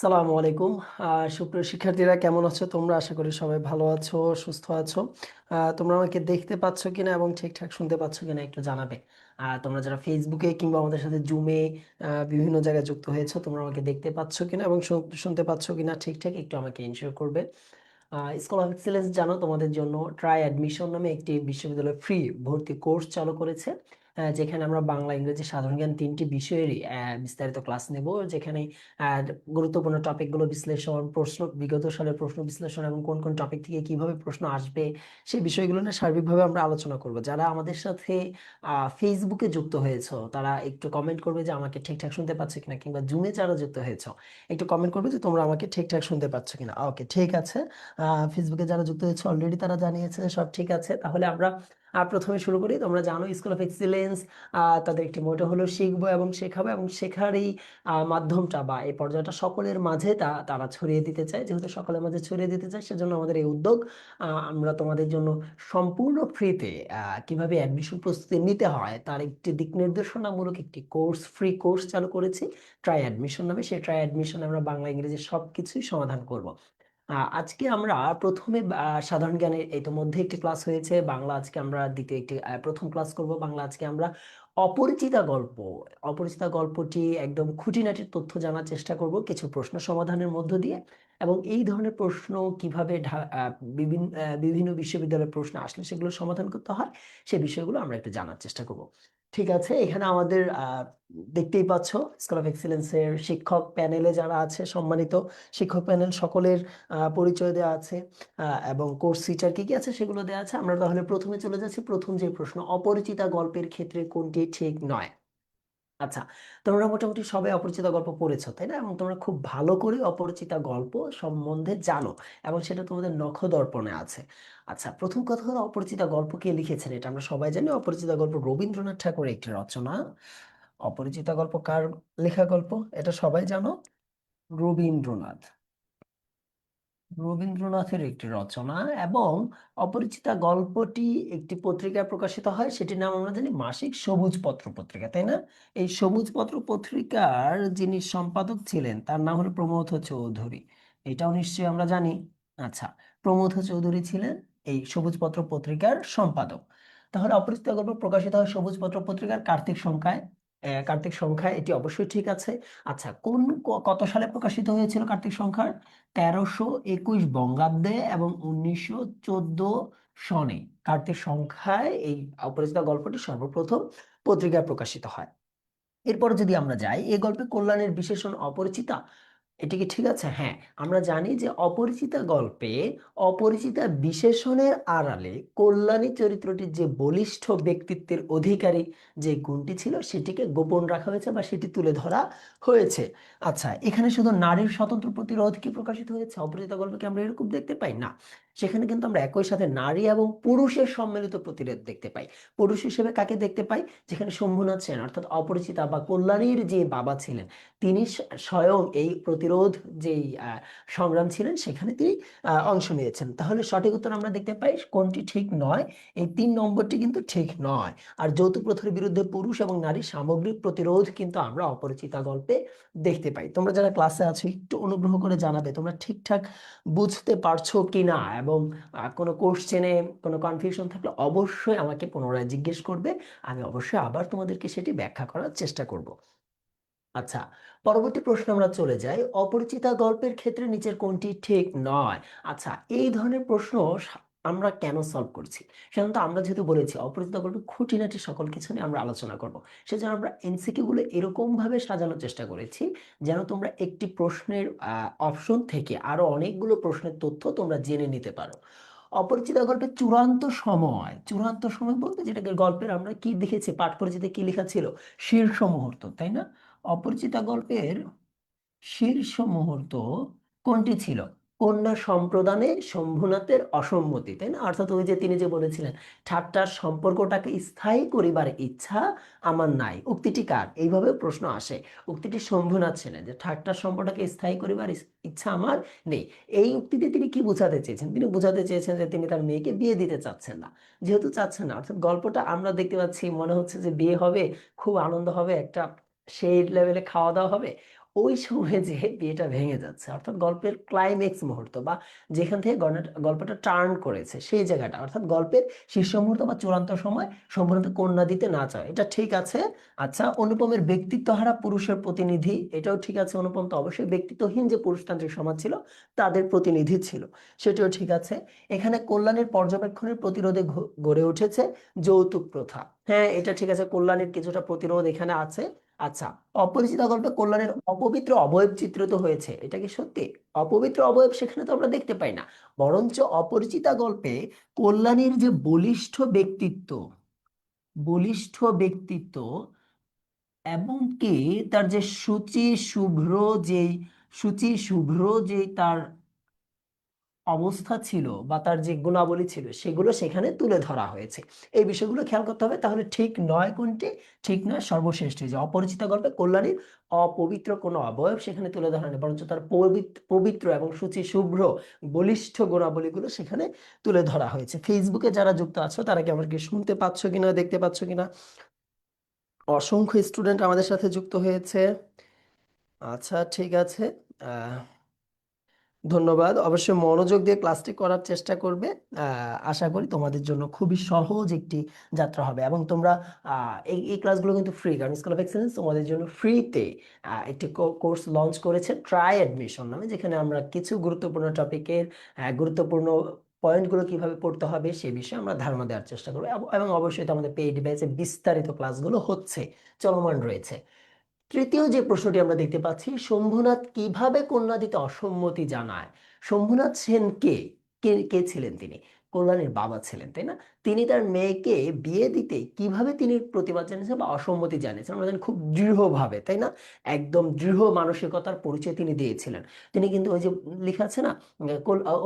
সালামু আলাইকুম। সুপ্রিয় শিক্ষার্থীরা, কেমন আছো? তোমরা আশা করি সবাই ভালো আছো, সুস্থ আছো। তোমরা আমাকে দেখতে পাচ্ছ কিনা এবং ঠিকঠাক শুনতে পাচ্ছ কিনা একটু জানাবে। আর তোমরা যারা ফেসবুকে কিংবা আমাদের সাথে জুমে বিভিন্ন জায়গায় যুক্ত হয়েছো, তোমরা আমাকে দেখতে পাচ্ছ কিনা এবং শুনতে পাচ্ছ কিনা ঠিকঠাক একটু আমাকে ইনশিওর করবে। স্কুল অফ এক্সেলেন্স জানো, তোমাদের জন্য ট্রাই অ্যাডমিশন নামে একটি বিশ্ববিদ্যালয় ফ্রি ভর্তি কোর্স চালু করেছে। যেখানে আমরা বাংলা, ইংরেজি সাধারণ জ্ঞান তিনটি বিষয়েরই বিস্তারিত ক্লাস নেব। যেখানে গুরুত্বপূর্ণ টপিকগুলো বিশ্লেষণ, প্রশ্ন, বিগত সালের প্রশ্ন বিশ্লেষণ এবং কোন কোন টপিক থেকে কীভাবে প্রশ্ন আসবে সেই বিষয়গুলো নিয়ে সার্বিকভাবে আমরা আলোচনা করব। যারা আমাদের সাথে ফেসবুকে যুক্ত হয়েছো, তারা একটু কমেন্ট করবে যে, আমাকে ঠিকঠাক শুনতে পাচ্ছ কিনা? কিংবা, জুমে যারা যুক্ত হয়েছো, একটু কমেন্ট করবে যে, তোমরা আমাকে ঠিকঠাক শুনতে পাচ্ছ কিনা? ওকে ঠিক আছে। ফেসবুকে যারা যুক্ত হয়েছে অলরেডি তারা জানিয়েছে সব ঠিক আছে। তাহলে আমরা প্রথমে শুরু করি। তোমরা জানো স্কুল অফ এক্সিলেন্স তাদের একটি মোটো হলো শিখব এবং শেখাবো এবং শেখার এই মাধ্যমটা বা এই পর্যায়টা সকলের মাঝে তা, তারা ছড়িয়ে দিতে চায়। যেহেতু সকলের মাঝে ছড়িয়ে দিতে চায়, সেজন্য আমাদের এই উদ্যোগ আমরা তোমাদের জন্য সম্পূর্ণ ফ্রিতে কীভাবে অ্যাডমিশন প্রস্তুতি নিতে হয়, তার একটি দিক নির্দেশনামূলক একটি কোর্স ফ্রি কোর্স চালু করেছি। ট্রাই অ্যাডমিশন নামে, সেই ট্রাই অ্যাডমিশন আমরা বাংলা, ইংরেজি সবকিছুই সমাধান করব। আজকে আমরা প্রথমে সাধারণ জ্ঞানের ইতোমধ্যে একটি ক্লাস হয়েছে। বাংলা আজকে আমরা দ্বিতীয় একটি প্রথম ক্লাস করব। বাংলা আজকে আমরা অপরিচিতা গল্প, অপরিচিতা গল্পটি একদম খুঁটিনাটির তথ্য জানার চেষ্টা করব। কিছু প্রশ্ন সমাধানের মধ্য দিয়ে। এবং এই ধরনের প্রশ্ন কীভাবে বিভিন্ন বিভিন্ন বিশ্ববিদ্যালয়ের প্রশ্ন আসলে সেগুলো সমাধান করতে হয় সেই বিষয়গুলো আমরা একটু জানার চেষ্টা করব। ঠিক আছে, এখানে আমাদের দেখতেই পাচ্ছ স্কুল অফ এক্সিলেন্সের শিক্ষক প্যানেলে যারা আছে, সম্মানিত শিক্ষক প্যানেল সকলের পরিচয় দেওয়া আছে এবং কোর্স ফিচার কি কি আছে সেগুলো দেওয়া আছে। আমরা তাহলে প্রথমে চলে যাচ্ছি, প্রথম যে প্রশ্ন, অপরিচিতা গল্পের ক্ষেত্রে কোনটি ঠিক নয়? আচ্ছা তোমরা মোটামুটি সবাই অপরিচিত গল্প পড়েছো, তাই না? এবং তোমরা খুব ভালো করে অপরিচিতা গল্প সম্বন্ধে জানো এবং সেটা তোমাদের নখ দর্পণে আছে। আচ্ছা প্রথম কথা হলো অপরিচিতা গল্প কে লিখেছেন এটা? আমরা সবাই জানি অপরিচিতা গল্প রবীন্দ্রনাথ ঠাকুরের একটি রচনা। অপরিচিতা গল্প কার লেখা গল্প? এটা সবাই জানো? রবীন্দ্রনাথ। রবীন্দ্রনাথের একটি রচনা এবং অপরিচিতা গল্পটি একটি পত্রিকায় প্রকাশিত হয়। সেটির নাম আমরা জানি মাসিক সবুজ পত্র পত্রিকা, তাই না? এই সবুজ পত্র পত্রিকার যিনি সম্পাদক ছিলেন, তার নাম হলো প্রমথ চৌধুরী। এটাও নিশ্চয়ই আমরা জানি। আচ্ছা প্রমথ চৌধুরী ছিলেন এই সবুজ পত্র পত্রিকার সম্পাদক। তাহলে অপরিচিতা গল্প প্রকাশিত হয় সবুজ পত্র পত্রিকার কার্তিক সংখ্যায়। কার্তিক সংখ্যা এটি অবশ্যই ঠিক আছে। আচ্ছা কোন কত সালে প্রকাশিত হয়েছিল কার্তিক সংখ্যার? তেরোশো একুশ বঙ্গাব্দে এবং উনিশশো চোদ্দ সনে কার্তিক সংখ্যায় এই অপরাজিতা গল্পটি সর্বপ্রথম পত্রিকায় প্রকাশিত হয়। এরপর যদি আমরা যাই এই গল্পে কল্যাণের বিশেষণ অপরিচিতা এটি কি ঠিক আছে? হ্যাঁ আমরা জানি যে অপরিচিতা গল্পে অপরিচিতা বিশেষণের আড়ালে কল্যাণী চরিত্রটির যে বলিষ্ঠ ব্যক্তিত্বের অধিকারী যে গুণটি ছিল, সেটিকে গোপন রাখা হয়েছে বা সেটি তুলে ধরা হয়েছে। আচ্ছা এখানে শুধু নারীর স্বতন্ত্র প্রতিরোধ কি প্রকাশিত হয়েছে? অপরিচিতা গল্পকে আমরা এরকম দেখতে পাই? না। সেখানে কিন্তু আমরা একই সাথে নারী এবং পুরুষের সম্মিলিত প্রতিরোধ দেখতে পাই। পুরুষ হিসেবে কাকে দেখতে পাই? যেখানে শম্ভুনাথ সেন অর্থাৎ অপরিচিতা বা কল্যাণীর যে বাবা ছিলেন তিনি স্বয়ং এই প্রতিরোধ আহ, সংগ্রাম ছিলেন সেখানে তিনি অংশ নিয়েছেন। তাহলে সঠিক উত্তর আমরা দেখতে পাই কোনটি ঠিক নয় এই তিন নম্বরটি কিন্তু ঠিক নয়। আর যৌতুক প্রথার বিরুদ্ধে পুরুষ এবং নারী সামগ্রিক প্রতিরোধ কিন্তু আমরা অপরিচিতা গল্পে দেখতে পাই। তোমরা যারা ক্লাসে আছো একটু অনুগ্রহ করে জানাবে তোমরা ঠিকঠাক বুঝতে পারছ কিনা? এবং কোনো কোশ্চেনে কোনো কনফিউশন থাকলে অবশ্যই আমাকে পুনরায় জিজ্ঞেস করবে। আমি অবশ্যই আবার তোমাদেরকে সেটি ব্যাখ্যা করার চেষ্টা করব। আচ্ছা পরবর্তী প্রশ্ন আমরা চলে যাই। অপরিচিতা গল্পের ক্ষেত্রে নিচের কোনটি ঠিক নয়? আচ্ছা এই ধরনের প্রশ্ন আমরা কেন সলভ করছি? সাধারণত আমরা যেহেতু বলেছি, অপরিচিত গল্পের খুঁটিনাটি সকল কিছু নিয়ে আমরা আলোচনা করব। সেজন্য আমরা এমসিকিউ গুলো এরকম ভাবে সাজানোর চেষ্টা করেছি, যেন তোমরা একটি প্রশ্নের অপশন থেকে আরও অনেকগুলো প্রশ্নের তথ্য তোমরা জেনে নিতে পারো। অপরিচিত গল্পের চূড়ান্ত সময় চূড়ান্ত সময় বলতে যেটাকে গল্পের আমরা কি দেখেছি, পাঠ পরিচিতি কি লেখা ছিল? শীর্ষ মুহূর্ত, তাই না? অপরিচিতা গল্পের শীর্ষ মুহূর্ত কোনটি ছিল? কন্যা সম্প্রদানে শম্ভুনাথের অসম্মতি, তাই না? অর্থাৎ ওই যে তিনি যে বলেছিলেন, ঠাট্টার সম্পর্কটাকে স্থায়ী করিবার ইচ্ছা আমার নাই। উক্তিটি কার? এইভাবে প্রশ্ন আসে। উক্তিটি শম্ভুনাথ ছিলেন যে ঠাট্টার সম্পর্কটাকে স্থায়ী করিবার ইচ্ছা আমার নেই। এই উক্তিতে তিনি কি বোঝাতে চেয়েছেন? তিনি বোঝাতে চেয়েছেন যে তিনি তার মেয়েকে বিয়ে দিতে চাচ্ছেন না। যেহেতু চাচ্ছেন না, অর্থাৎ গল্পটা আমরা দেখতে পাচ্ছি, মনে হচ্ছে যে বিয়ে হবে, খুব আনন্দ হবে, একটা সেই লেভেলে খাওয়া দাওয়া হবে। ওই সময়ে যে বিয়েটা ভেঙে যাচ্ছে, অর্থাৎ গল্পের ক্লাইম্যাক্স মুহূর্ত বা যেখান থেকে গল্পটা- টার্ন করেছে, সেই জায়গাটা, অর্থাৎ গল্পের শীর্ষ মুহূর্ত বা চূড়ান্ত সময় সম্পূর্ণ কন্যা দিতে না চায়। এটা ঠিক আছে। আচ্ছা অনুপমের ব্যক্তিত্ব হারা পুরুষের প্রতিনিধি, এটাও ঠিক আছে অনুপম। তো অবশ্যই ব্যক্তিত্বহীন যে পুরুষতান্ত্রিক সমাজ ছিল, তাদের প্রতিনিধি ছিল, সেটাও ঠিক আছে। এখানে কল্যাণের পর্যবেক্ষণের প্রতিরোধে গড়ে উঠেছে যৌতুক প্রথা। হ্যাঁ এটা ঠিক আছে, কল্যাণের কিছুটা প্রতিরোধ এখানে আছে। আচ্ছা। অপরিচিতা গল্পে কল্যাণের অপবিত্র অবয়ব চিত্রিত হয়েছে, এটা কি সত্যি? অপবিত্র অবয়ব সেখানে তো আমরা দেখতে পাই না। বরঞ্চ অপরিচিতা গল্পে কল্যাণীর যে বলিষ্ঠ ব্যক্তিত্ব বলিষ্ঠ ব্যক্তিত্ব এবং কি তার যে শুচি শুভ্র যেই শুচি শুভ্র যেই তার অবস্থা ছিল বা তার যে গুণাবলী ছিল সেগুলো সেখানে তুলে ধরা হয়েছে। এই বিষয়গুলো খেয়াল করতে হবে, তাহলে ঠিক নয় কোনটি? ঠিক নয় সর্বশ্রেষ্ঠ। যে অপরিচিত গল্পে কল্যাণীর অপবিত্র কোনো অবয়ব সেখানে তুলে ধরা নেই বরঞ্চ তার পবিত্র এবং শুচি শুভ্র, বলিষ্ঠ গুণাবলীগুলো সেখানে তুলে ধরা হয়েছে। ফেসবুকে যারা যুক্ত আছো, তারা কি আমাকে শুনতে পাচ্ছ কিনা, দেখতে পাচ্ছ কিনা? অসংখ্য স্টুডেন্ট আমাদের সাথে যুক্ত হয়েছে। আচ্ছা ঠিক আছে। ধন্যবাদ। অবশ্যই মনোযোগ দিয়ে ক্লাসটি করার চেষ্টা করবে। আশা করি তোমাদের জন্য খুবই সহজ একটি যাত্রা হবে এবং তোমরা এই ক্লাসগুলো কিন্তু ফ্রি কারণ স্কুল অফ এক্সেলেন্স তোমাদের জন্য ফ্রিতে একটি কোর্স লঞ্চ করেছে ট্রাই অ্যাডমিশন নামে, যেখানে আমরা কিছু গুরুত্বপূর্ণ টপিকের গুরুত্বপূর্ণ পয়েন্টগুলো কীভাবে পড়তে হবে সে বিষয়ে আমরা ধারণা দেওয়ার চেষ্টা করব। এবং এবং অবশ্যই তো আমাদের পেইড ব্যাচে বিস্তারিত ক্লাসগুলো হচ্ছে চলমান রয়েছে। তৃতীয় যে প্রশ্নটি আমরা দেখতে পাচ্ছি, শম্ভুনাথ কীভাবে কন্যা দিতে অসম্মতি জানায়? শম্ভুনাথ সেন কে? কে ছিলেন তিনি? কল্যাণীর বাবা ছিলেন, তাই না? তিনি তার মেয়েকে বিয়ে দিতে কীভাবে তিনি প্রতিবাদ জানিয়েছেন বা অসম্মতি জানিয়েছেন, আমরা জানি খুব দৃঢ়ভাবে, তাই না? একদম দৃঢ় মানসিকতার পরিচয় তিনি দিয়েছিলেন। তিনি কিন্তু ওই যে লেখা আছে না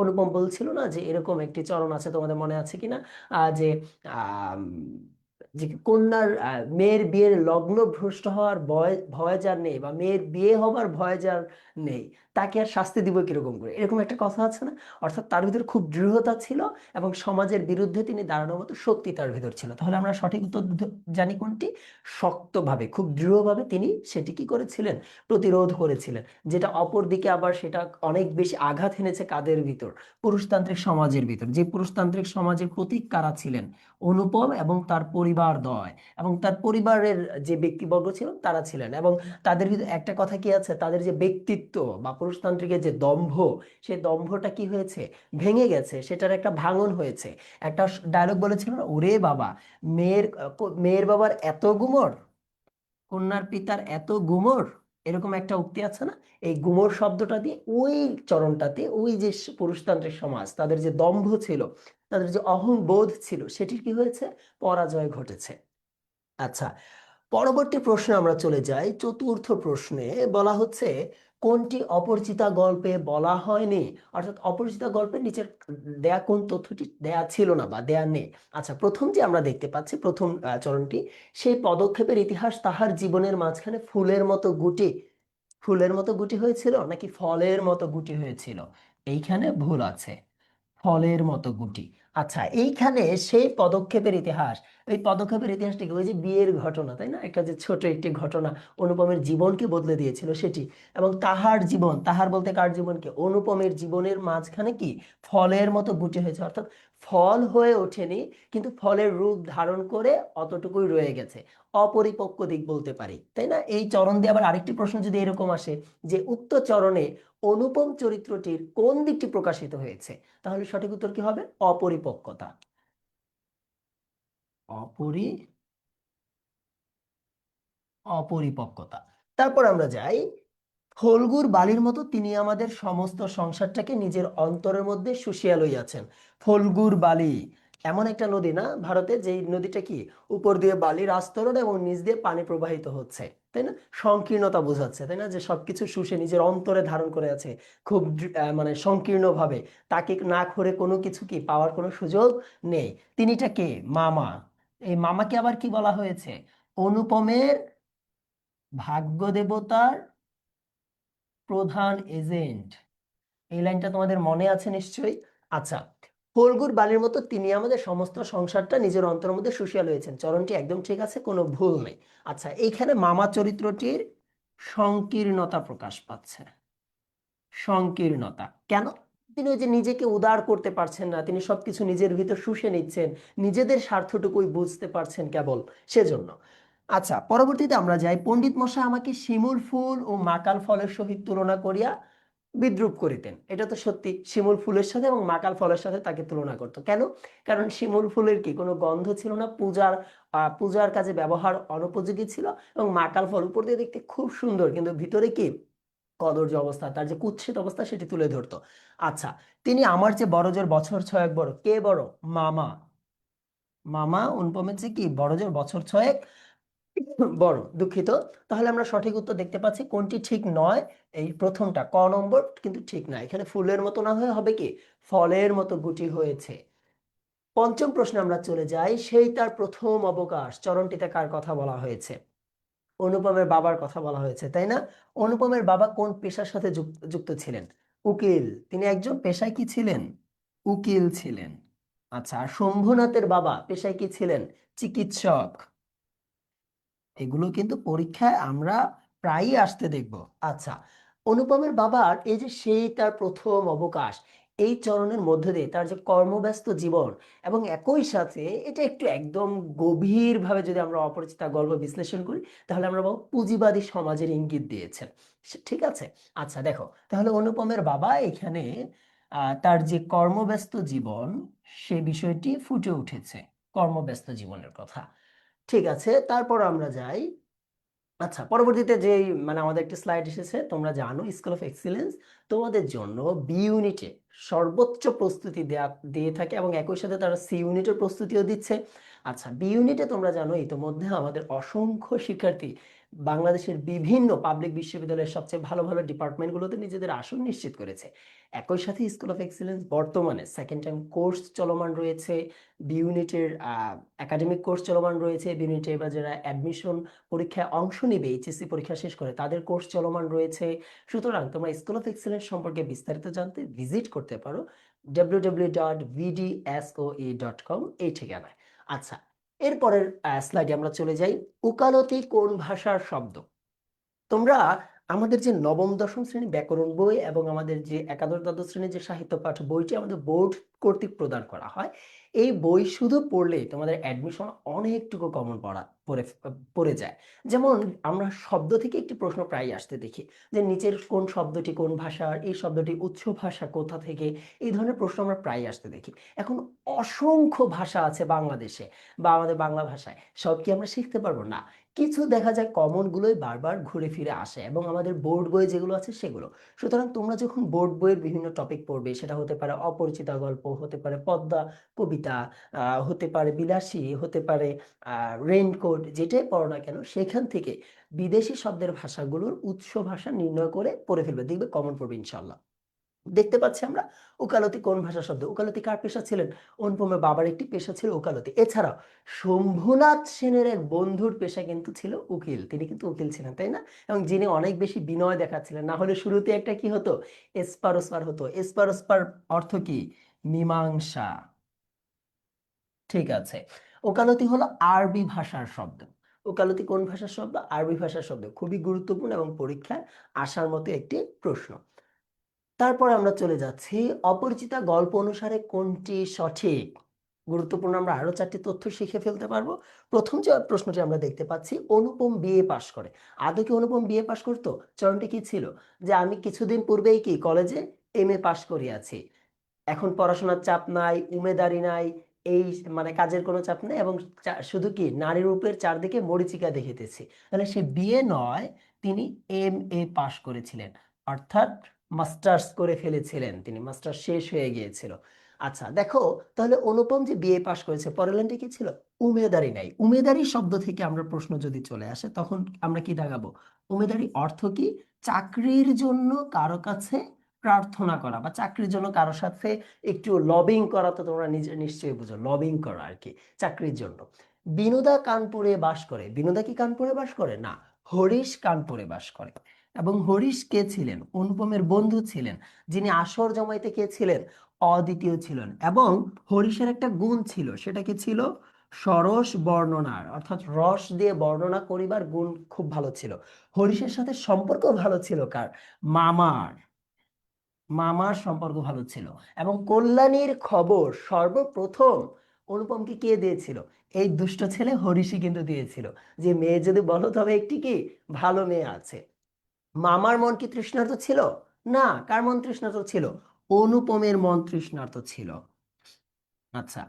অনুপম বলছিল না যে এরকম একটি চরণ আছে তোমাদের মনে আছে কিনা? যে যে কন্যার মেয়ের বিয়ের লগ্ন ভ্রষ্ট হওয়ার ভয় ভয় যার নেই বা মেয়ের বিয়ে হবার ভয় যার নেই, তাকে আর শাস্তি দিব কীরকম করে? এরকম একটা কথা আছে না? অর্থাৎ তার ভিতরে খুব দৃঢ়তা ছিল এবং সমাজের বিরুদ্ধে তিনি দাঁড়ানোর মতো শক্তি তার ভিতর ছিল। তাহলে আমরা সঠিক উত্তর জানি কোনটি? শক্তভাবে, খুব দৃঢ়ভাবে তিনি সেটি কি করেছিলেন? প্রতিরোধ করেছিলেন, যেটা অপর দিকে আবার সেটা অনেক বেশি আঘাত এনেছে কাদের ভিতর? পুরুষতান্ত্রিক সমাজের ভিতর। যে পুরুষতান্ত্রিক সমাজের প্রতীক কারা ছিলেন? অনুপম এবং তার পরিবার দয় এবং তার পরিবারের যে ব্যক্তিবর্গ ছিল, তারা ছিলেন। এবং তাদের ভিতরে একটা কথা কি আছে? তাদের যে ব্যক্তিত্ব বা পুরুষতান্ত্রিকের যে দম্ভ, সেই দম্ভটা কি হয়েছে? ভেঙে গেছে। সেটার একটা ভাঙন হয়েছে। একটা ডায়লগ বলেছিল ওরে বাবা, মেয়ের মেয়ের বাবার এত গুমর? কন্যার পিতার এত গুমর? এরকম একটা উক্তি আছে না? এই গুমর শব্দটা দিয়ে ওই চরণটাতে ওই যে পুরুষতান্ত্রিক সমাজ, তাদের যে দম্ভ ছিল, তাদের যে অহংবোধ ছিল, সেটির কি হয়েছে? পরাজয় ঘটেছে। আচ্ছা পরবর্তী প্রশ্নে আমরা চলে যাই। চতুর্থ প্রশ্নে বলা হচ্ছে কোনটি অপরিচিতা গল্পে বলা হয়নি? অর্থাৎ অপরিচিতা গল্পের নিচের দেয়া কোন তথ্যটি দেয়া ছিল না বা দেয়া নেই? আচ্ছা প্রথম যে আমরা দেখতে পাচ্ছি, প্রথম চরণটি, সেই পদক্ষেপের ইতিহাস তাহার জীবনের মাঝখানে ফুলের মতো গুটি, ফুলের মতো গুটি হয়েছিল নাকি ফলের মতো গুটি হয়েছিল? এইখানে ভুল আছে। ফলের মতো গুটি। আচ্ছা এইখানে সেই পদক্ষেপের ইতিহাস, এই পদক্ষেপের ইতিহাসটাকে ওই যে বিয়ের ঘটনা, তাই না? একটা যে ছোট একটি ঘটনা অনুপমের জীবনকে বদলে দিয়েছিল সেটি। এবং তাহার জীবন, তাহার বলতে কার জীবনকে অনুপমের জীবনের মাঝখানে কি? ফলের মতো গুটি হয়েছে। অর্থাৎ ফল হয়ে ওঠেনি, কিন্তু ফলের রূপ ধারণ করে অতটুকুই রয়ে গেছে। অপরিপক্ক দিক বলতে পারি, তাই না? এই চরণ দিয়ে আবার আরেকটি প্রশ্ন যদি এরকম আসে যে উক্ত চরণে অনুপম চরিত্রটির কোন দিকটি প্রকাশিত হয়েছে? তাহলে সঠিক উত্তর কি হবে? অপরিপক্কতা। অপরি অপরিপক্কতা। তারপর আমরা যাই। ফল্গুর বালির মতো তিনি আমাদের সমস্ত সংসারটাকে নিজের অন্তরের মধ্যে শুষিয়া লইয়াছেন। ফল্গুর বালি, এমন একটা নদী না ভারতে, যেই নদীটা কি? উপর দিয়ে বালির আস্তরণ এবং নিচ দিয়ে পানি প্রবাহিত হচ্ছে। তাই না? সংকীর্ণতা বোঝাচ্ছে, তাই না? যে সবকিছু শুষে নিজের অন্তরে ধারণ করে আছে খুব মানে সংকীর্ণভাবে। তাকে না করে কোনো কিছু কি পাওয়ার কোনো সুযোগ নেই। তিনিটা কে? মামা। এই মামাকে আবার কি বলা হয়েছে? অনুপমের ভাগ্য দেবতার প্রধান এজেন্ট। এই লাইনটা তোমাদের মনে আছে নিশ্চয়ই? আচ্ছা ফল্গুর বালির মতো তিনি আমাদের সমস্ত সংসারটা নিজের অন্তরের মধ্যে শুষিয়া লয়েছেন চরণটি একদম ঠিক আছে, কোনো ভুল নেই। আচ্ছা এইখানে মামা চরিত্রটির সংকীর্ণতা প্রকাশ পাচ্ছে। সংকীর্ণতা। কেন? তিনি ওই যে নিজেকে উদার করতে পারছেন না, তিনি সবকিছু নিজের ভিতর শুষে নিচ্ছেন, নিজেদের স্বার্থটুকুই বুঝতে পারছেন কেবল সেজন্য। আচ্ছা পরবর্তীতে আমরা যাই। পণ্ডিত মশাই আমাকে শিমুল ফুল ও মাকাল ফলের সহিত তুলনা করিয়া বিদ্রুপ করিতেন। এটা তো সত্যি, শিমুল ফুলের সাথে এবং মাকাল ফলের সাথে তাকে তুলনা করতো। কেন? কারণ শিমুল ফুলের কি, কোনো গন্ধ ছিল না, পূজার পূজার কাজে ব্যবহার অনুপযোগী ছিল এবং মাকাল ফল উপর দিয়ে দেখতে খুব সুন্দর, কিন্তু ভিতরে কি? কদর্য অবস্থা, তার যে কুৎসিত অবস্থা সেটি তুলে ধরতো। আচ্ছা তিনি আমার যে বড় জোর বছর ছয়েক বড়, কে বড়? মামা। মামা, অনুপমের যে কি? বড় জোর বছর ছয়েক বড়, দুঃখিত। তাহলে আমরা সঠিক উত্তর দেখতে পাচ্ছি কোনটি ঠিক নয়, এই প্রথমটা, ক নম্বর কিন্তু ঠিক না। এখানে ফুলের মতো না হয়ে হবে কি? ফলের মতো গুটি হয়েছে। পঞ্চম প্রশ্নে আমরা চলে যাই, সেই তার প্রথম অবকাশ, চরণটিতে কার কথা বলা হয়েছে? অনুপমের বাবার কথা বলা হয়েছে, তাই না? অনুপমের বাবা কোন পেশার সাথে যুক্ত ছিলেন? উকিল, তিনি একজন পেশায় কি ছিলেন? উকিল ছিলেন। আচ্ছা শম্ভুনাথের বাবা পেশায় কি ছিলেন? চিকিৎসক। এগুলো কিন্তু পরীক্ষায় আমরা প্রায়ই আসতে দেখব। আচ্ছা অনুপমের বাবার এই যে সেই তার প্রথম অবকাশ, এই চরণের মধ্যে দিয়ে তার যে কর্মব্যস্ত জীবন এবং একই সাথে এটা একটু একদম গভীরভাবে যদি আমরা অপরিচিতা গল্প বিশ্লেষণ করি, তাহলে আমরা বলব পুঁজিবাদী সমাজের ইঙ্গিত দিয়েছেন ঠিক আছে? আচ্ছা দেখো, তাহলে অনুপমের বাবা এখানে তার যে কর্মব্যস্ত জীবন সে বিষয়টি ফুটে উঠেছে, কর্মব্যস্ত জীবনের কথা। ঠিক আছে, তারপর আমরা যাই। আচ্ছা পরবর্তীতে যে মানে আমাদের একটা স্লাইড এসেছে, তোমরা জানো স্কুল অফ এক্সিলেন্স তোমাদের জন্য বি ইউনিটে সর্বোচ্চ প্রস্তুতি দেয়া, দিয়ে থাকে এবং একই সাথে তারা সি ইউনিটের প্রস্তুতিও দিচ্ছে। আচ্ছা বি ইউনিটে তোমরা জানো, ইতোমধ্যে আমাদের অসংখ্য শিক্ষার্থী বাংলাদেশের বিভিন্ন পাবলিক বিশ্ববিদ্যালয়ের সবচেয়ে ভালো ভালো ডিপার্টমেন্টগুলোতে নিজেদের আসন নিশ্চিত করেছে। একই সাথে স্কুল অফ এক্সিলেন্স বর্তমানে সেকেন্ড টাইম কোর্স চলমান রয়েছে বি ইউনিটের একাডেমিক কোর্স চলমান রয়েছে বি ইউনিটে বা যারা অ্যাডমিশন পরীক্ষায় অংশ নেবে এইচএসসি পরীক্ষা শেষ করে তাদের কোর্স চলমান রয়েছে। সুতরাং তোমরা স্কুল অফ এক্সেলেন্স সম্পর্কে বিস্তারিত জানতে ভিজিট করতে পারো W W dot www.vdsoe.com dot com এই ঠিকানায়। আচ্ছা এরপরের স্লাইডে আমরা চলে যাই। উকালতি কোন ভাষার শব্দ? তোমরা আমাদের যে নবম, দশম শ্রেণি ব্যাকরণ বই এবং আমাদের যে একাদশ, দ্বাদশ শ্রেণির যে সাহিত্য পাঠ বইটি আমাদের বোর্ড কর্তৃক প্রদান করা হয় এই বই শুধু পড়লে তোমাদের অ্যাডমিশন অনেকটুকু কমন পড়া, পড়ে পড়ে যায়। যেমন আমরা শব্দ থেকে একটি প্রশ্ন প্রায় আসতে দেখি, যে নিচের কোন শব্দটি কোন ভাষার, এই শব্দটি উচ্চ ভাষা কোথা থেকে, এই ধরনের প্রশ্ন আমরা প্রায় আসতে দেখি। এখন অসংখ্য ভাষা আছে বাংলাদেশে বা আমাদের বাংলা ভাষায়, সব কি আমরা শিখতে পারব? না। কিছু দেখা যায় কমন গুলোই বারবার ঘুরে ফিরে আসে এবং আমাদের বোর্ড বই যেগুলো আছে সেগুলো। সুতরাং তোমরা যখন বোর্ড বইয়ের বিভিন্ন টপিক পড়বে, সেটা হতে পারে অপরিচিতা গল্প, হতে পারে পদ্মা, কবিতা আহ, হতে পারে বিলাসী হতে পারে রেইনকোট যেটাই পড়ো না কেন সেখান থেকে বিদেশি শব্দের ভাষাগুলোর উৎস ভাষা নির্ণয় করে পড়ে ফেলবে। দেখবে কমন পড়বে ইনশাল্লাহ দেখতে পাচ্ছি আমরা উকালতি কোন ভাষা শব্দ উকালতি কার পেশা ছিলেন? অনুপমের বাবার একটি পেশা ছিল উকালতি এছাড়াও শম্ভুনাথ সেনের এক বন্ধুর পেশা কিন্তু ছিল উকিল। তিনি কিন্তু উকিল ছিলেন তাই না? এবং যিনি অনেক বেশি বিনয় দেখাচ্ছিলেন। না হলে শুরুতে একটা কি হতো? এসপারোসপার হতো। এসপারোসপার অর্থ কি? মীমাংসা। ঠিক আছে। ওকালতি হলো আরবি ভাষার শব্দ। ওকালতি কোন ভাষার শব্দ? আরবি ভাষার শব্দ। খুবই গুরুত্বপূর্ণ এবং পরীক্ষায় আসার মতো একটি প্রশ্ন। তারপর আমরা চলে যাচ্ছি। অপরিচিতা গল্প অনুসারে কোনটি সঠিক? গুরুত্বপূর্ণ আমরা আরও চারটি তথ্য শিখে ফেলতে পারব। প্রথম যে প্রশ্নটি আমরা দেখতে পাচ্ছি, অনুপম বিএ পাশ করে। আদৌ কি অনুপম বিএ পাশ করতো? চরণটি কি ছিল? যে আমি কিছুদিন পূর্বেই কি কলেজে এম এ পাশ করিয়াছি। এখন পড়াশোনার চাপ নাই, উমেদারি নাই এই মানে কাজের কোনো চাপ নেই এবং শুধু কি নারী রূপের চারদিকে মরিচিকা দেখিতেছি। তাহলে সে বিয়ে নয়, তিনি এম এ পাশ করেছিলেন। অর্থাৎ মাস্টার্স করে ফেলেছিলেন তিনি, মাস্টার্স শেষ হয়ে গিয়েছিল। আচ্ছা দেখো, তাহলে অনুপম যে বিএ পাশ করেছে, পরের লাইনটা কি ছিল? উমেদারি নাই। উমেদারি শব্দ থেকে আমরা প্রশ্ন যদি চলে আসে, তখন আমরা কি দাগাবো? উমেদারি অর্থ কি? চাকরির জন্য কারও কাছে প্রার্থনা করা বা চাকরির জন্য কারোর সাথে একটু লবিং করা তো তোমরা নিজে, নিশ্চয়ই বুঝো লবিং করা আর কি, চাকরির জন্য। বিনোদা কানপুরে বাস করে। বিনোদা কি কানপুরে বাস করে? না, হরিশ কানপুরে বাস করে। এবং হরিশ কে ছিলেন? অনুপমের বন্ধু ছিলেন, যিনি আসর জমাইতে কে ছিলেন? অদ্বিতীয় ছিলেন। এবং হরিশের একটা গুণ ছিল, সেটা কি ছিল? সরস বর্ণনার, অর্থাৎ রস দিয়ে বর্ণনা করিবার গুণ খুব ভালো ছিল। হরিশের সাথে সম্পর্ক ভালো ছিল কার? মামার। মামার সম্পর্ক ভালো ছিল এবং কল্যাণীর খবর সর্বপ্রথম অনুপমকে কে দিয়েছিল? এই দুষ্ট ছেলে হরিষি কিন্তু দিয়েছিল। যে মেয়ে যদি বলো তবে একটি কি? ভালো মেয়ে আছে। মামার মন কি তৃষ্ণার্ত ছিল? না, কার মন তৃষ্ণার্ত ছিল? অনুপমের মন তৃষ্ণার্ত ছিল। আচ্ছা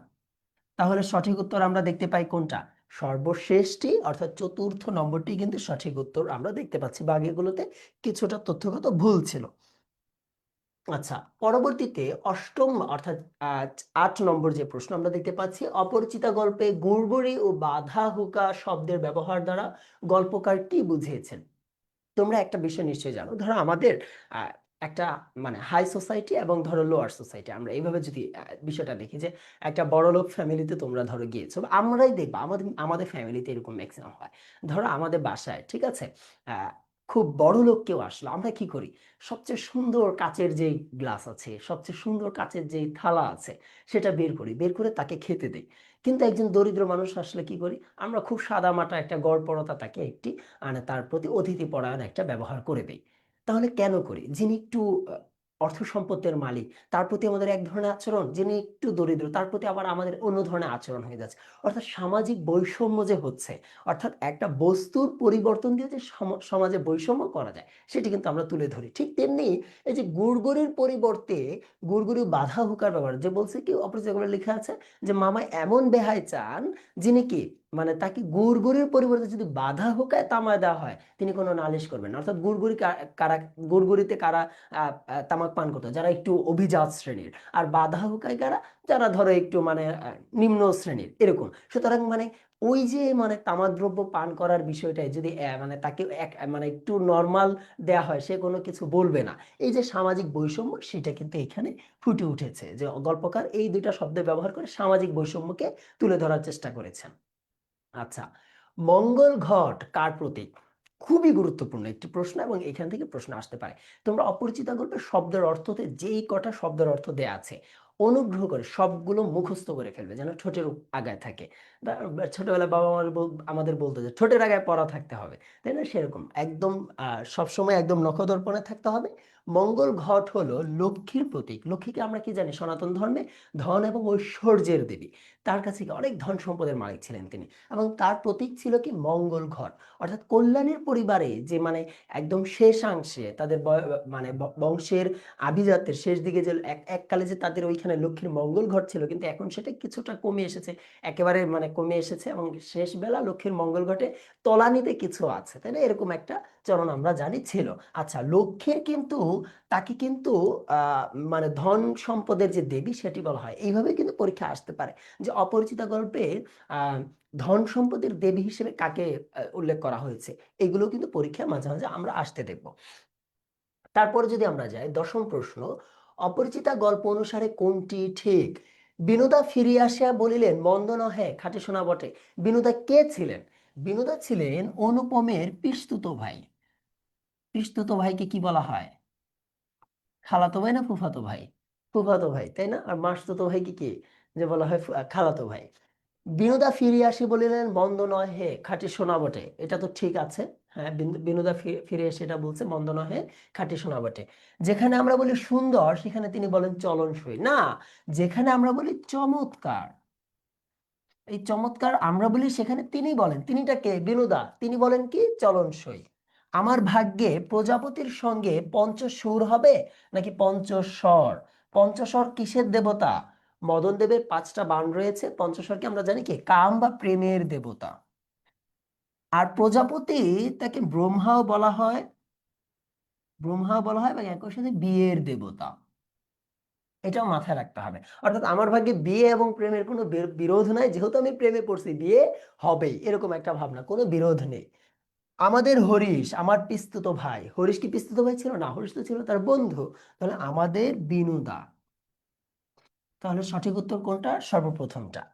তাহলে সঠিক উত্তর আমরা দেখতে পাই কোনটা? সর্বশেষটি অর্থাৎ চতুর্থ নম্বরটি কিন্তু সঠিক উত্তর আমরা দেখতে পাচ্ছি। বাকিগুলোতে কিছুটা তথ্যগত ভুল ছিল। আচ্ছা পরবর্তীতে অষ্টম অর্থাৎ আট নম্বর যে প্রশ্ন আমরা দেখতে পাচ্ছি, অপরিচিতা গল্পে গুড়গুড়ি ও বাধা হুকা শব্দের ব্যবহার দ্বারা গল্পকার কি বুঝিয়েছেন? তোমরা একটা বিষয় নিশ্চয়ই জানো। ধরো আমাদের একটা মানে হাই সোসাইটি এবং ধরো লোয়ার সোসাইটি আমরা এইভাবে যদি বিষয়টা দেখি যে একটা বড়লোক ফ্যামিলিতে তোমরা ধরো গিয়েছো, আমরাই দেখবা, আমাদের আমাদের ফ্যামিলিতে এরকম ম্যাক্সিমাম হয়। ধরো আমাদের বাসায়, ঠিক আছে? খুব বড় লোক কেউ আসলো, আমরা কি করি? সবচেয়ে সুন্দর কাচের যেই গ্লাস আছে, সবচেয়ে সুন্দর কাচের যেই থালা আছে, সেটা বের করি। বের করে তাকে খেতে দেই। কিন্তু একজন দরিদ্র মানুষ আসলে কি করি? আমরা খুব সাদামাটা একটা গড়পরতা তাকে একটি মানে তার প্রতি অতিথি পরায়ণ একটা ব্যবহার করে দেই। তাহলে কেন করি? যিনি একটু অর্থ সম্পদের মালিক। তার প্রতি আমাদের এক ধরনের আচরণ যিনি একটু দরিদ্র, তার প্রতি আবার আমাদের অন্য ধরনের আচরণ হয়ে যাচ্ছে। অর্থাৎ সামাজিক বৈষম্য যে হচ্ছে, অর্থাৎ একটা বস্তুর পরিবর্তন দিয়ে যে সম- সমাজে বৈষম্য করা যায়, সেটি কিন্তু আমরা তুলে ধরি। ঠিক তেমনি এই যে গুড়গুড়ির পরিবর্তে, গুড়গুড়ি বাধা হুকার ব্যবহার যে বলছে কি অপরিচিত করে লেখা আছে যে, মামা এমন বেহাই চান যিনি কি মানে তাকে গুড়গুড়ির পরিবর্তে যদি বাধা হুকায় তামায় দেওয়া হয়, তিনি কোনো নালিশ করবেন অর্থাৎ গুড়গুড়ি কারা, গুড়গুড়িতে কারা তামাক পান করতো, যারা একটু অভিজাত শ্রেণির। আর বাধা হুকায় কারা? যারা ধরো একটু মানে নিম্ন শ্রেণির, এরকম। সুতরাং মানে ওই যে মানে তামাক দ্রব্য পান করার বিষয়টাই যদি মানে তাকে এক মানে একটু নর্মাল দেয়া হয়, সে কোনো কিছু বলবে না। এই যে সামাজিক বৈষম্য, সেটা কিন্তু এখানে ফুটে উঠেছে যে গল্পকার এই দুইটা শব্দ ব্যবহার করে সামাজিক বৈষম্যকে তুলে ধরার চেষ্টা করেছেন। আচ্ছা মঙ্গল ঘট কার প্রতীক খুবই গুরুত্বপূর্ণ একটি প্রশ্ন এবং এখান থেকে প্রশ্ন আসতে পারে। তোমরা অপরিচিত গল্পের শব্দের অর্থতে যেই কটা শব্দের অর্থ দেয়া আছে, অনুগ্রহ করে সবগুলো মুখস্থ করে ফেলবে যেন ঠোঁটের আগায় থাকে। ছোটবেলায় বাবা আমার আমাদের বলতো যে ঠোঁটের আগায় পড়া থাকতে হবে, তাই না? সেরকম। একদম সবসময় একদম নখদর্পণে থাকতে হবে। মঙ্গল ঘট হলো লক্ষ্মীর প্রতীক। লক্ষ্মীকে আমরা কি জানি? সনাতন ধর্মে ধন এবং ঐশ্বর্যের দেবী। তার কাছে অনেক ধন সম্পদের মালিক ছিলেন তিনি। এবং তার প্রতীক ছিল কি? মঙ্গল ঘট। অর্থাৎ কল্যাণের পরিবারে যে মানে একদম শেষাংশে তাদের মানে বংশের আভিজাত্যের শেষ দিকে যে এক, এককালে যে তাদের ওইখানে লক্ষ্মীর মঙ্গল ঘট ছিল, কিন্তু এখন সেটা কিছুটা কমে এসেছে। একেবারে মানে কমে এসেছে এবং শেষ বেলা লক্ষ্মীর মঙ্গল ঘটে তলানিতে কিছু আছে। তাই না? এরকম একটা চরণ আমরা জানি ছিল। আচ্ছা লক্ষ্মীর কিন্তু তাকে কিন্তু মানে ধন সম্পদের যে দেবী সেটি বলা হয়। এইভাবে কিন্তু পরীক্ষা আসতে পারে যে অপরিচিতা গল্পে ধন সম্পদের দেবী হিসেবে কাকে উল্লেখ করা হয়েছে। এগুলো কিন্তু পরীক্ষায় মাঝে মাঝে আমরা আসতে দেখব। তারপরে যদি আমরা যাই, দশম প্রশ্ন, অপরিচিতা গল্প অনুসারে কোনটি ঠিক? বিনোদা ফিরিয়া আসিয়া বলিলেন, মন্দ নহে, খাটে শোনা বটে। বিনোদা কে ছিলেন? বিনোদা ছিলেন অনুপমের পিস্তুত ভাই। পিস্তুত ভাইকে কি বলা হয়? খালাতো ভাই না ফুফাতো ভাই? ফুফাতো ভাই, তাই না? আর মাসতুতো ভাইকে কি যে বলা হয় খালাতো ভাই। বিনোদা ফিরে আসি বলিলেন মন্দ নয় হে, খাঁটি সোনা বটে। এটা তো ঠিক আছে হ্যাঁ? বিন- বিনোদা ফিরে এসে এটা বলছে মন্দ নয় হে, খাঁটি সোনা বটে। যেখানে আমরা বলি সুন্দর, সেখানে তিনি বলেন চলনসই। না, যেখানে আমরা বলি চমৎকার, এই চমৎকার আমরা বলি সেখানে তিনি বলেন। তিনিটা কে? বিনোদা। তিনি বলেন কি? চলনসই। আমার ভাগ্যে প্রজাপতির সঙ্গে পঞ্চসুর হবে নাকি পঞ্চস্বর? পঞ্চস্বর কিসের দেবতা? মদন দেবের পাঁচটা বাণ রয়েছে, পঞ্চস্বরকে আমরা জানি কি? কাম বা প্রেমের দেবতা। আর প্রজাপতি তাকে ব্রহ্মাও বলা হয়, ব্রহ্মাও বলা হয় এবং একই সাথে বিয়ের দেবতা। এটাও মাথায় রাখতে হবে। অর্থাৎ আমার ভাগ্যে বিয়ে এবং প্রেমের কোনো বির- বিরোধ নাই, যেহেতু আমি প্রেমে পড়ছি, বিয়ে হবেই, এরকম একটা ভাবনা, কোনো বিরোধ নেই। আমাদের হরিশ, আমার পিস্তুত ভাই, হরিশ কি পিস্তুত ভাই ছিল? না, হরিশ তো ছিল তার বন্ধু। তাহলে আমাদের বিনুদা। তাহলে সঠিক উত্তর কোনটা? সর্বপ্রথমটা।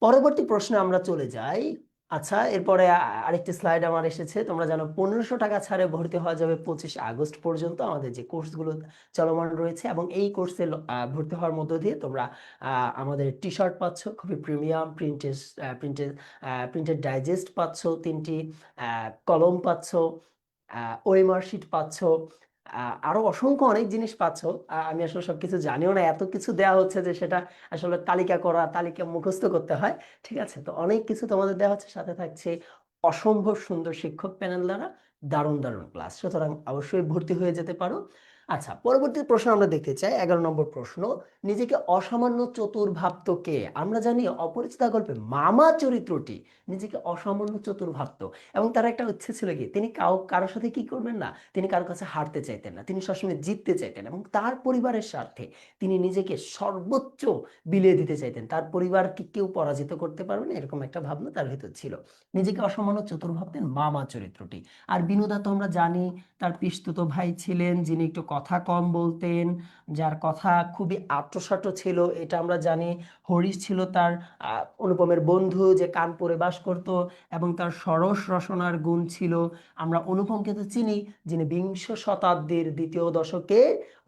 পরবর্তী প্রশ্নে আমরা চলে যাই। আচ্ছা এরপরে আরেকটি স্লাইড আমার এসেছে। তোমরা জানো পনেরোশো টাকা ছাড়ে ভর্তি হওয়া যাবে পঁচিশ আগস্ট পর্যন্ত। আমাদের যে কোর্সগুলো চলমান রয়েছে এবং এই কোর্সে ভর্তি হওয়ার মধ্য দিয়ে তোমরা আমাদের টি শার্ট পাচ্ছ, খুবই premium printed printed printed digest পাচ্ছ, তিনটি কলম পাচ্ছ ওয়েমার শিট পাচ্ছ আরও অসংখ্য অনেক জিনিস পাচ্ছ। আমি আসলে সবকিছু জানিও না। এত কিছু দেওয়া হচ্ছে যে সেটা আসলে তালিকা করা, তালিকা মুখস্থ করতে হয়। ঠিক আছে? তো অনেক কিছু তোমাদের দেওয়া হচ্ছে। সাথে থাকছে অসম্ভব সুন্দর শিক্ষক প্যানেল দ্বারা দারুণ দারুণ ক্লাস সুতরাং অবশ্যই ভর্তি হয়ে যেতে পারো। আচ্ছা। পরবর্তী প্রশ্ন আমরা দেখতে চাই, এগারো নম্বর প্রশ্ন, নিজেকে অসামান্য চতুর ভাবত কে? আমরা জানি অপরিচিতা গল্পে মামা চরিত্রটি নিজেকে অসামান্য চতুর ভাবত এবং তার একটা ইচ্ছে ছিল কি, তিনি কাউ কারোর সাথে কি করবেন না? তিনি কারোর কাছে হারতে চাইতেন না, তিনি সবসময় জিততে চাইতেন এবং তার পরিবারের স্বার্থে তিনি নিজেকে সর্বোচ্চ বিলিয়ে দিতে চাইতেন। তার পরিবারকে কেউ পরাজিত করতে পারবে না? এরকম একটা ভাবনা তার ভিতর ছিল। নিজেকে অসামান্য চতুর ভাবতেন মামা চরিত্রটি। আর বিনোদা তো আমরা জানি, তার পিসতুত ভাই ছিলেন, যিনি একটু কথা কম বলতেন, যার কথা খুবই আঁটো ছিল। এটা আমরা জানি হরিশ ছিল তার অনুপমের বন্ধু যে কানপুরে বাস করত এবং তার সরস রসনার গুণ ছিল। আমরা অনুপমকে তো চিনি, যিনি বিংশ শতাব্দীর দ্বিতীয় দশকে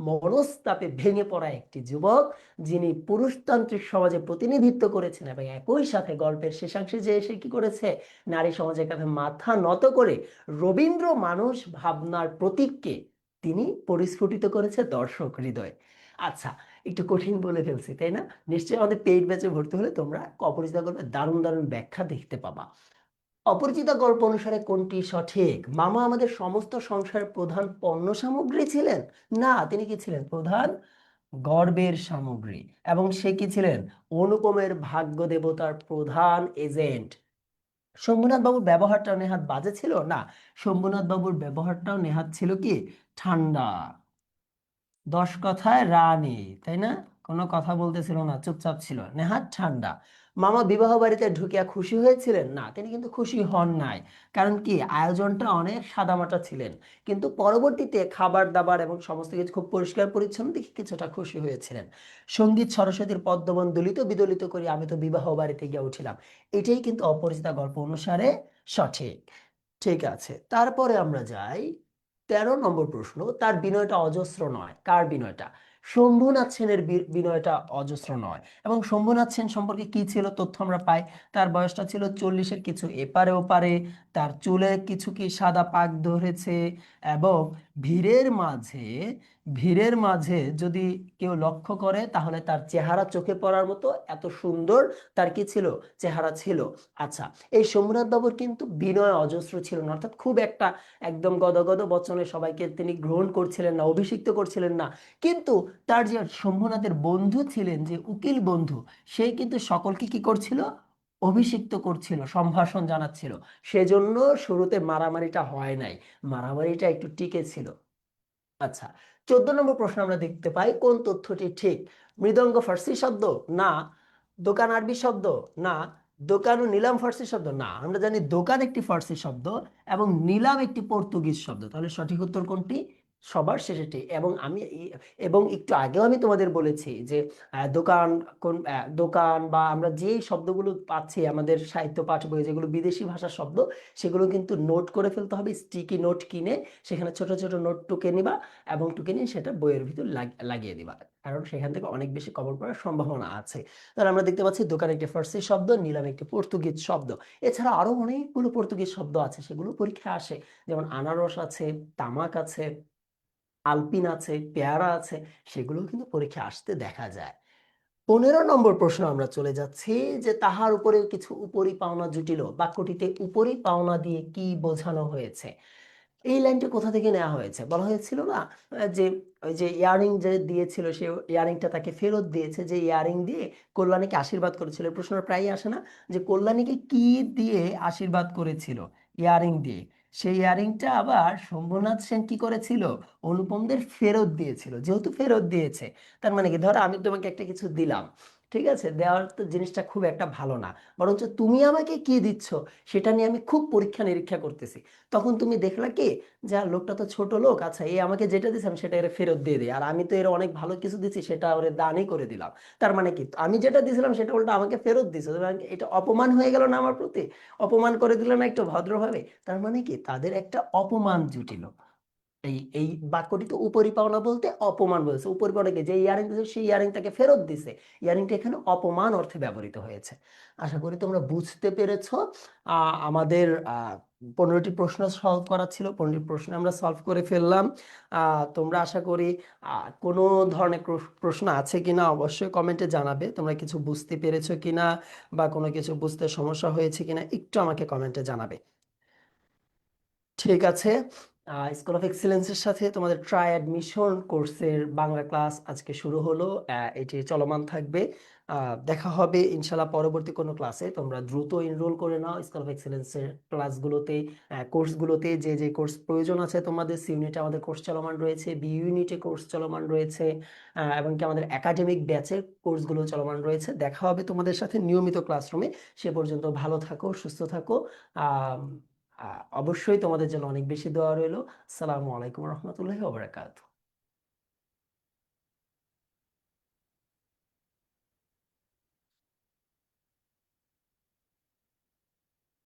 মনস্তাপে ভেঙে পড়া একটি যুবক, যিনি পুরুষতান্ত্রিক সমাজে প্রতিনিধিত্ব করেছেন এবং একই সাথে গল্পের শেষাংশে যে এসে কি করেছে, নারী সমাজের কাছে মাথা নত করে রবীন্দ্র মানুষ ভাবনার প্রতীককে তিনি পরিস্ফুটিত করেছে দর্শক হৃদয়। আচ্ছা একটু কঠিন বলে ফেলছি, তাই না? নিশ্চয়ই আমাদের পেইড ব্যাচে ভর্তি হলে তোমরা অপরিচিতা গল্পের দারুণ দারুণ ব্যাখ্যা দেখতে পাবা। অপরিচিতা গল্প অনুসারে কোনটি সঠিক? মামা আমাদের সমস্ত সংসারের প্রধান পণ্য সামগ্রী ছিলেন? না, তিনি কি ছিলেন? প্রধান গর্বের সামগ্রী। এবং সে কি ছিলেন? অনুপমের ভাগ্য দেবতার প্রধান এজেন্ট। শম্ভুনাথ বাবুর ব্যবহারটাও নেহাত বাজে ছিল? না শম্ভুনাথ বাবুর ব্যবহারটাও নেহাত ছিল কি? ঠান্ডা। দশ কথায় রানী, তাই না? কোনো কথা বলতেছিল না, চুপচাপ ছিল। নেহাত ঠান্ডা। মামা বিবাহ বাড়িতে ঢুকিয়া খুশি হয়েছিলেন? না, তিনি কিন্তু খুশি হন নাই। কারণ কি? আয়োজনটা অনেক সাদামাটা ছিলেন। কিন্তু পরবর্তীতে খাবার দাবার এবং সমস্ত কিছু খুব পরিষ্কার পরিচ্ছন্ন দেখে কিছুটা খুশি হয়েছিলেন। সংগীত সরস্বতীর পদ্মবন দলিত বিদলিত করি আমি তো বিবাহ বাড়িতে গিয়ে উঠিলাম। এটাই কিন্তু অপরিচিতা গল্প। অনুসারে সঠিক। ঠিক আছে। তারপরে আমরা যাই। তেরো নম্বর প্রশ্ন, তার বিনয়টা অজস্র নয়। কার বিনয়টা? শম্ভুনাথ সেনের বিনয়টা অজস্র নয়। এবং শম্ভুনাথ সেন সম্পর্কে কি ছিল তথ্য আমরা পাই? তার বয়সটা ছিল চল্লিশের কিছু এপারে ওপারে তার চুলে কিছু কি সাদা পাক ধরেছে, এবং ভিড়ের মাঝে ভিড়ের মাঝে যদি কেউ লক্ষ্য করে, তাহলে তার চেহারা চোখে পড়ার মতো এত সুন্দর তার কি ছিল? চেহারা ছিল। আচ্ছা এই শম্ভুনাথ বাবুর কিন্তু বিনয় অজস্র ছিল না। অর্থাৎ খুব একটা একদম গদগদ বচনে সবাইকে তিনি গ্রহণ করছিলেন না, অভিষিক্ত করছিলেন না। কিন্তু তার যে শম্ভুনাথের বন্ধু ছিলেন, যে উকিল বন্ধু, সে কিন্তু সকলকে কি করছিল? অভিষিক্ত করছিল, সম্ভাষণ জানাচ্ছিল। সেজন্য শুরুতে মারামারিটা হয় নাই। মারামারিটা একটু টিকে ছিল। আচ্ছা চোদ্দ নম্বর প্রশ্ন আমরা দেখতে পাই, কোন তথ্যটি ঠিক? মৃদঙ্গ ফার্সি শব্দ? না। দোকান আরবি শব্দ? না। দোকান ও নিলাম ফার্সি শব্দ? না। আমরা জানি দোকান একটি ফার্সি শব্দ এবং নিলাম একটি পর্তুগিজ শব্দ। তাহলে সঠিক উত্তর কোনটি? সবার শেষেটি এবং আমি এবং একটু আগেও আমি তোমাদের বলেছি যে দোকান কোন দোকান বা আমরা যে শব্দগুলো পাচ্ছি, আমাদের সাহিত্য পাঠ বই যেগুলো বিদেশি ভাষার শব্দ, সেগুলো কিন্তু নোট করে ফেলতে হবে স্টিকি নোট কিনে সেখানে ছোট ছোট নোট টুকে নিবা এবং টুকে নিয়ে সেটা বইয়ের ভিতর লাগিয়ে দিবা। কারণ সেখান থেকে অনেক বেশি কমন পড়ার সম্ভাবনা আছে। তাহলে আমরা দেখতে পাচ্ছি দোকান একটি ফার্সি শব্দ, নিলাম একটি পর্তুগিজ শব্দ। এছাড়া আরও অনেকগুলো পর্তুগিজ শব্দ আছে, সেগুলো পরীক্ষায় আসে। যেমন আনারস আছে, তামাক আছে আলপিন আছে, পেয়ারা আছে সেগুলো কিন্তু পরীক্ষা আসতে দেখা যায়। পনেরো নম্বর প্রশ্ন আমরা চলে যাচ্ছি যে তাহার উপরে কিছু উপরি পাওনা জুটিল বাক্যটিতে উপরি পাওনা দিয়ে কি বোঝানো হয়েছে? এই লাইনটি কোথা থেকে নেওয়া হয়েছে? বলা হয়েছিল না যে ওই যে ইয়ারিং যে দিয়েছিল, সে ইয়ারিংটা তাকে ফেরত দিয়েছে, যে ইয়ারিং দিয়ে কল্যাণীকে আশীর্বাদ করেছিল। এই প্রশ্নটা প্রায়ই আসে না যে কল্যাণীকে কি দিয়ে আশীর্বাদ করেছিল? ইয়ারিং দিয়ে। সেই ইয়ারিংটা আবার শম্ভুনাথ সেন কি করেছিল? অনুপমদের ফেরত দিয়েছিল। যেহেতু ফেরত দিয়েছে, তার মানে কি? ধরো আমি তোমাকে একটা কিছু দিলাম। ঠিক আছে? দেওয়ার তো জিনিসটা খুব একটা ভালো না। বরঞ্চ তুমি আমাকে কি দিচ্ছ সেটা নিয়ে আমি খুব পরীক্ষা নিরীক্ষা করতেছি। তখন তুমি দেখলা কি? যে লোকটা তো ছোট লোক আচ্ছা এই আমাকে যেটা দিচ্ছে আমি সেটা এর ফেরত দিয়ে দিই। আর আমি তো এর অনেক ভালো কিছু দিচ্ছি সেটা ওরে দানই করে দিলাম। তার মানে কি? আমি যেটা দিয়েছিলাম সেটা উল্টো আমাকে ফেরত দিচ্ছে এটা অপমান হয়ে গেল না আমার প্রতি? অপমান করে দিল না একটু ভদ্রভাবে? তার মানে কি? তাদের একটা অপমান জুটিল। এই এই বাক্যটি তো উপরি পাওনা বলতে অপমান বলছে। উপরি পাওনা যে ইয়ারিং দিছে, সেই ইয়ারিং তাকে ফেরত দিছে। ইয়ারিংটা এখানে অপমান অর্থে ব্যবহৃত হয়েছে। আশা করি তোমরা বুঝতে পেরেছ আমাদের পনেরোটি প্রশ্ন সলভ করা ছিল। পনেরোটি প্রশ্ন আমরা সলভ করে ফেললাম। তোমরা আশা করি কোনো ধরনের প্রশ্ন আছে কিনা অবশ্যই কমেন্টে জানাবে। তোমরা কিছু বুঝতে পেরেছ কিনা বা কোনো কিছু বুঝতে সমস্যা হয়েছে কিনা একটু আমাকে কমেন্টে জানাবে। ঠিক আছে। স্কুল অফ এক্সিলেন্সের সাথে তোমাদের ট্রাই অ্যাডমিশন কোর্সের বাংলা ক্লাস আজকে শুরু হলো। এটি চলমান থাকবে। দেখা হবে ইনশাল্লাহ পরবর্তী কোনো ক্লাসে তোমরা দ্রুত এনরোল করে নাও স্কুল অফ এক্সিলেন্সের ক্লাসগুলোতে কোর্সগুলোতে যে যে কোর্স প্রয়োজন আছে তোমাদের, সি ইউনিটে আমাদের কোর্স চলমান রয়েছে বি ইউনিটে কোর্স চলমান রয়েছে এবং কি আমাদের একাডেমিক ব্যাচের কোর্সগুলো চলমান রয়েছে। দেখা হবে তোমাদের সাথে নিয়মিত ক্লাসরুমে সে পর্যন্ত ভালো থাকো, সুস্থ থাকো। অবশ্যই তোমাদের জন্য অনেক বেশি দোয়া রইল। সালামু আলাইকুম রহমতুল্লাহ ওয়া বারাকাতুহু।